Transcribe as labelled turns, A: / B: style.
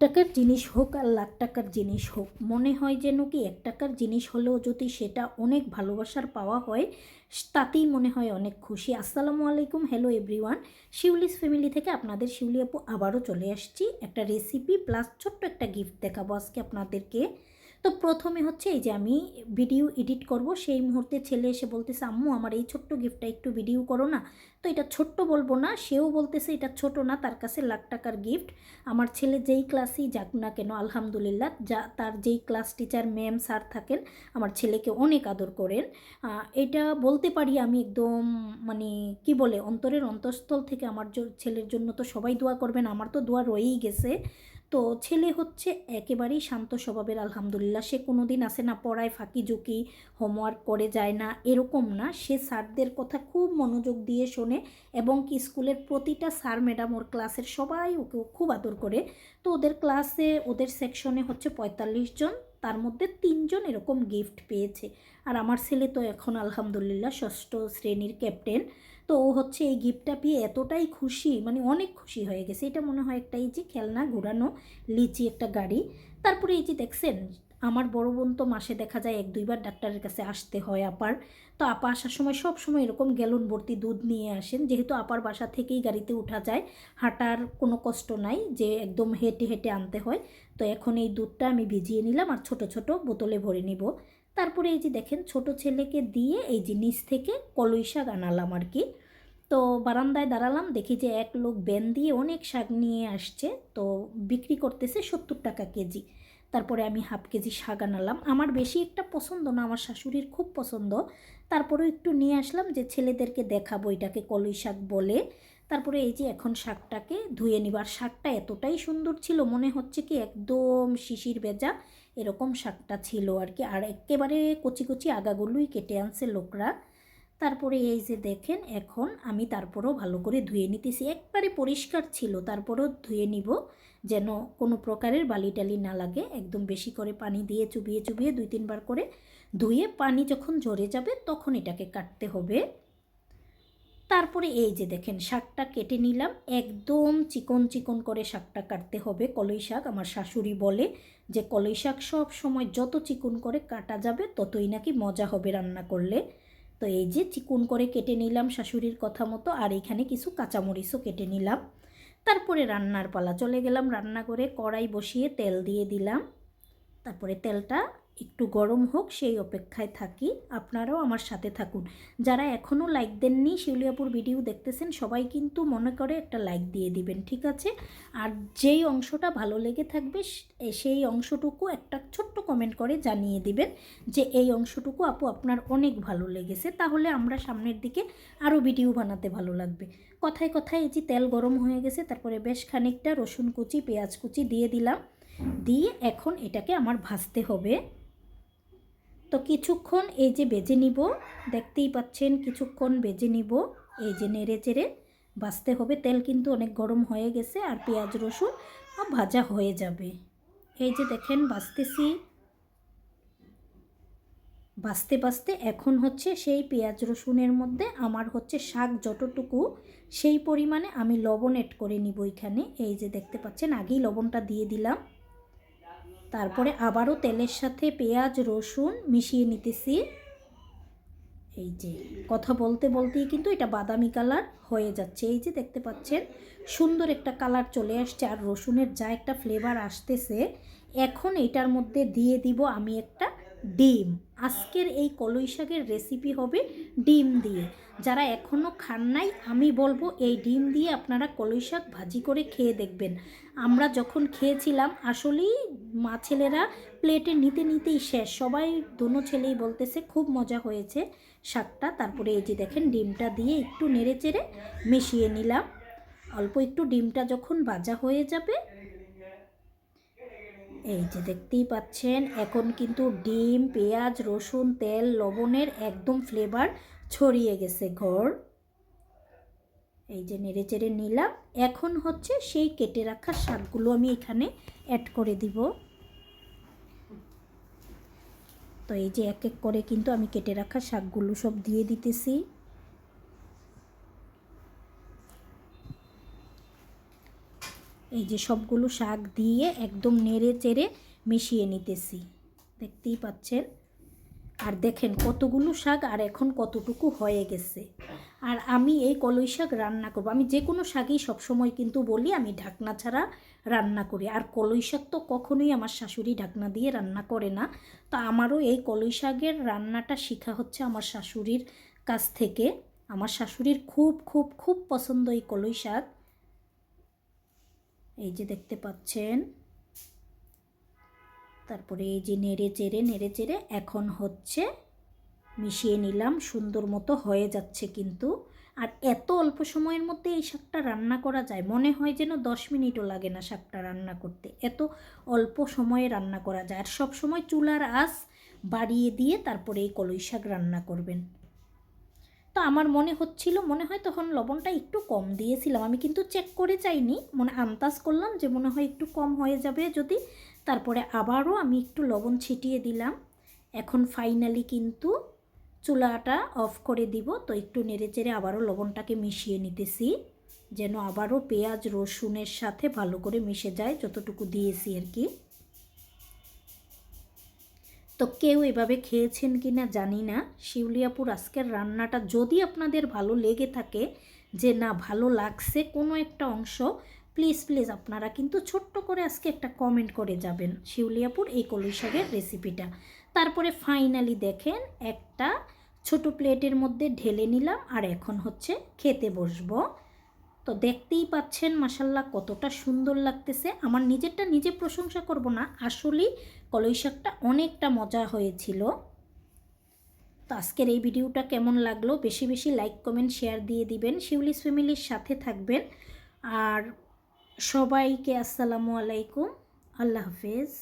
A: টাকার জিনিস হোক আর লাখ টাকার জিনিস হোক, মনে হয় যেন কি এক টাকার জিনিস হলেও যদি সেটা অনেক ভালোবাসার পাওয়া হয়, তাতেই মনে হয় অনেক খুশি। আসসালামু আলাইকুম হ্যালো এভরিওয়ান শিউলিস ফ্যামিলি থেকে আপনাদের শিউলি আপু আবারও চলে আসছি। একটা রেসিপি প্লাস ছোট্ট একটা গিফট দেখাবো আজকে আপনাদেরকে। তো প্রথমে হচ্ছে এই যে আমি ভিডিও এডিট করব। সেই মুহূর্তে ছেলে এসে বলতেছে, আম্মু, আমার এই ছোট্ট গিফটটা একটু ভিডিও করো না। তো এটা ছোট্ট বলব না, সেও বলতেছে, এটা ছোট না, তার কাছে লাখ টাকার গিফট আমার ছেলে যেই ক্লাসেই যাক না কেন, আলহামদুলিল্লাহ, যা, তার যেই ক্লাস টিচার ম্যাম স্যার থাকেন, আমার ছেলেকে অনেক আদর করেন। এটা বলতে পারি আমি একদম মানে কি বলে, অন্তরের অন্তঃস্থল থেকে আমার ছেলের জন্য তো সবাই দোয়া করবেন, আমার তো দোয়া রয়েই গেছে। তো ছেলে হচ্ছে একেবারেই শান্ত স্বভাবের, আলহামদুলিল্লাহ। সে কোনো দিন আসে না, পড়ায় ফাঁকি ঝুঁকি হোমওয়ার্ক করে যায় না, এরকম না। সে স্যারদের কথা খুব মনোযোগ দিয়ে শোনে এবং কি স্কুলের প্রতিটা স্যার, ম্যাডাম ওর ক্লাসের সবাই ওকে খুব আদর করে। তো ওদের ক্লাসে, ওদের সেকশনে হচ্ছে পঁয়তাল্লিশ জন। তার মধ্যে তিনজন এরকম গিফট পেয়েছে। আর আমার ছেলে তো এখন আলহামদুলিল্লাহ ষষ্ঠ শ্রেণির ক্যাপ্টেন তো ও হচ্ছে এই গিফটটা পেয়ে এতটাই খুশি মানে অনেক খুশি হয়ে গেছে। এটা মনে হয় একটা এই যে খেলনা ঘোরানো, লিচি একটা গাড়ি। তারপরে এই যে দেখছেন আমার বড় বোন তো মাসে দেখা যায় এক দুইবার ডাক্তারের কাছে আসতে হয় আপার। তো আপা আসার সময় সব সময় এরকম গ্যালন ভর্তি দুধ নিয়ে আসেন। যেহেতু আপার বাসা থেকেই গাড়িতে উঠা যায়, হাঁটার কোনো কষ্ট নাই, যে একদম হেঁটে হেঁটে আনতে হয়। তো এখন এই দুধটা আমি ভিজিয়ে নিলাম আর ছোট ছোট বোতলে ভরে নিব। তারপরে এই যে দেখেন, ছোট ছেলেকে দিয়ে এই যে নিচ থেকে কলই শাক আনালাম আর কি। তো বারান্দায় দাঁড়ালাম, দেখি যে এক লোক ব্যান দিয়ে অনেক শাক নিয়ে আসছে, তো বিক্রি করতেছে সত্তর টাকা কেজি। তারপরে আমি হাফ কেজি শাক আনালাম। আমার বেশি একটা পছন্দ না, আমার শাশুড়ির খুব পছন্দ। তারপরেও একটু নিয়ে আসলাম যে ছেলেদেরকে দেখাবো, এটাকে কলই শাক বলে। তারপরে এই যে এখন শাকটাকে ধুয়ে নিবার শাকটা এতটাই সুন্দর ছিল, মনে হচ্ছে কি একদম শিশির ভেজা এরকম শাকটা ছিল আর কি। আর একেবারে কচি কচি আগাগুলোই কেটে আনছে লোকরা। তারপরে এই যে দেখেন, এখন আমি তারপরেও ভালো করে ধুয়ে নিতেছি। একবারে পরিষ্কার ছিল, তারপরেও ধুয়ে নিব যেন কোনো প্রকারের বালি টালি না লাগে। একদম বেশি করে পানি দিয়ে চুবিয়ে চুবিয়ে দুই তিনবার করে ধুয়ে পানি যখন ঝরে যাবে তখন এটাকে কাটতে হবে। তারপরে এই যে দেখেন, শাকটা কেটে নিলাম। একদম চিকন চিকন করে শাকটা কাটতে হবে। কলই শাক আমার শাশুড়ি বলে যে কলই শাক সব সময় যত চিকন করে কাটা যাবে ততই নাকি মজা হবে রান্না করলে। তো এই যে চিকুন করে কেটে নিলাম শাশুড়ির কথা মতো, আর এখানে কিছু কাঁচামরিচও কেটে নিলাম। তারপরে রান্নার পালা, চলে গেলাম রান্না করে কড়াই বসিয়ে তেল দিয়ে দিলাম। তারপরে তেলটা একটু গরম হোক, সেই অপেক্ষায় থাকি। আপনারাও আমার সাথে থাকুন। যারা এখনও লাইক দেননি, শিউলিয়াপুর ভিডিও দেখতেছেন, সবাই কিন্তু মনে করে একটা লাইক দিয়ে দিবেন, ঠিক আছে? আর যেই অংশটা ভালো লেগে থাকবে সেই অংশটুকু একটা ছোট্ট কমেন্ট করে জানিয়ে দিবেন যে, এই অংশটুকু আপু, আপনার অনেক ভালো লেগেছে। তাহলে আমরা সামনের দিকে আরও ভিডিও বানাতে ভালো লাগবে। কথায় কথায় এই যে তেল গরম হয়ে গেছে, তারপরে বেশ খানিকটা রসুন কুচি, পেঁয়াজ কুচি দিয়ে দিলাম। দিয়ে এখন এটাকে আমার ভাজতে হবে। তো কিছুক্ষণ এই যে বেজে নিব, দেখতেই পাচ্ছেন কিছুক্ষণ বেজে নিব, এই যে নেড়ে চেড়ে। ভাজতে হবে, তেল কিন্তু অনেক গরম হয়ে গেছে আর পেঁয়াজ রসুন ভাজা হয়ে যাবে। এই যে দেখেন ভাজতেছি বাঁচতে বাঁচতে এখন হচ্ছে সেই পেঁয়াজ রসুনের মধ্যে আমার হচ্ছে শাক যতটুকু, সেই পরিমাণে আমি লবণ এড করে নিব এখানে। এই যে দেখতে পাচ্ছেন, আগেই লবণটা দিয়ে দিলাম। তারপরে আবারও তেলের সাথে পেঁয়াজ, রসুন মিশিয়ে নিতেছি। এই যে, কথা বলতে বলতেই কিন্তু এটা বাদামি কালার হয়ে যাচ্ছে। এই যে দেখতে পাচ্ছেন, সুন্দর একটা কালার চলে আসছে আর রসুনের যা একটা ফ্লেভার আসতেছে, এখন এটার মধ্যে দিয়ে দিব আমি একটা ডিম। আজকের এই কলই শাকের রেসিপি হবে ডিম দিয়ে। যারা এখনও খান নাই, আমি বলব এই ডিম দিয়ে আপনারা কলই শাক ভাজি করে খেয়ে দেখবেন। আমরা যখন খেয়েছিলাম, আসলেই মা ছেলেরা প্লেটে নিতে নিতেই শেষ। সবাই দোনো ছেলেই বলতেছে, খুব মজা হয়েছে শাকটা। তারপরে এই যে দেখেন, ডিমটা দিয়ে একটু নেড়ে চেড়ে মিশিয়ে নিলাম। অল্প একটু ডিমটা যখন ভাজা হয়ে যাবে এই যে দেখতেই পাচ্ছেন, এখন কিন্তু ডিম, পেঁয়াজ, রসুন, তেল, লবণের একদম ফ্লেভার ছড়িয়ে গেছে ঘর। এই যে নেড়ে চেড়ে নিলাম, এখন হচ্ছে সেই কেটে রাখা শাকগুলো আমি এখানে অ্যাড করে দিব। তো এই যে এক এক করে কিন্তু আমি কেটে রাখা শাকগুলো সব দিয়ে দিতেছি। এই যে সবগুলো শাক দিয়ে একদম নেড়ে চেড়ে মিশিয়ে নিতেছি। দেখতেই পাচ্ছেন? আর দেখেন কতগুলো শাক আর এখন কতটুকু হয়ে গেছে। আর আমি এই কলই শাক রান্না করব। আমি যে কোনো শাকই সবসময় কিন্তু বলি, আমি ঢাকনা ছাড়া রান্না করি। আর কলই শাক তো কখনোই আমার শাশুড়ি ঢাকনা দিয়ে রান্না করে না। তো আমারও এই কলই শাকের রান্নাটা শেখা হচ্ছে আমার শাশুড়ির কাছ থেকে। আমার শাশুড়ির খুব খুব খুব পছন্দ এই কলই শাক। এই যে দেখতে পাচ্ছেন। তারপরে এই যে নেড়ে চেড়ে নেড়ে চেড়ে এখন হচ্ছে মিশিয়ে নিলাম, সুন্দর মতো হয়ে যাচ্ছে কিন্তু। আর এত অল্প সময়ের মধ্যে এই শাকটা রান্না করা যায়, মনে হয় যেন দশ মিনিটও লাগে না শাকটা রান্না করতে। এত অল্প সময়ে রান্না করা যায়। আর সব সময় চুলার আঁচ বাড়িয়ে দিয়ে তারপরে এই কলই শাক রান্না করবেন। তো আমার মনে হচ্ছিল, মনে হয় তখন লবণটা একটু কম দিয়েছিলাম। আমি কিন্তু চেক করে চাইনি, মনে আন্দাজ করলাম যে মনে হয় একটু কম হয়ে যাবে যদি। তারপরে আবারও আমি একটু লবণ ছিটিয়ে দিলাম। এখন ফাইনালি কিন্তু চুলাটা অফ করে দিব, তো একটু নেড়ে চেড়ে আবারও লবণটাকে মিশিয়ে নিতেছি। যেন আবারও পেঁয়াজ রসুনের সাথে ভালো করে মিশে যায়, যতটুকু দিয়েছি আর কি। তো কেউ এভাবে খেয়েছেন কি না জানি না। শিউলিয়াপুর আজকের রান্নাটা যদি আপনাদের ভালো লেগে থাকে যে না, ভালো লাগছে কোনো একটা অংশ প্লিজ প্লিজ আপনারা কিন্তু ছোট্ট করে আজকে একটা কমেন্ট করে যাবেন শিউলিয়াপুর এই কলই শাকের রেসিপিটা তারপরে ফাইনালি দেখেন একটা ছোট প্লেটের মধ্যে ঢেলে নিলাম আর এখন হচ্ছে খেতে বসবো। তো দেখতেই পাচ্ছেন মাসাল্লাহ কতটা সুন্দর লাগতেছে। আমার নিজেরটা নিজে প্রশংসা করব না, আসলেই কলই শাকটা অনেকটা মজা হয়েছিল। তো আজকের এই ভিডিওটা কেমন লাগল, বেশি বেশি লাইক, কমেন্ট, শেয়ার দিয়ে দিবেন। শিউলিস ফ্যামিলির সাথে থাকবেন। আর সবাইকে আসসালামু আলাইকুম। আল্লাহ হাফেজ।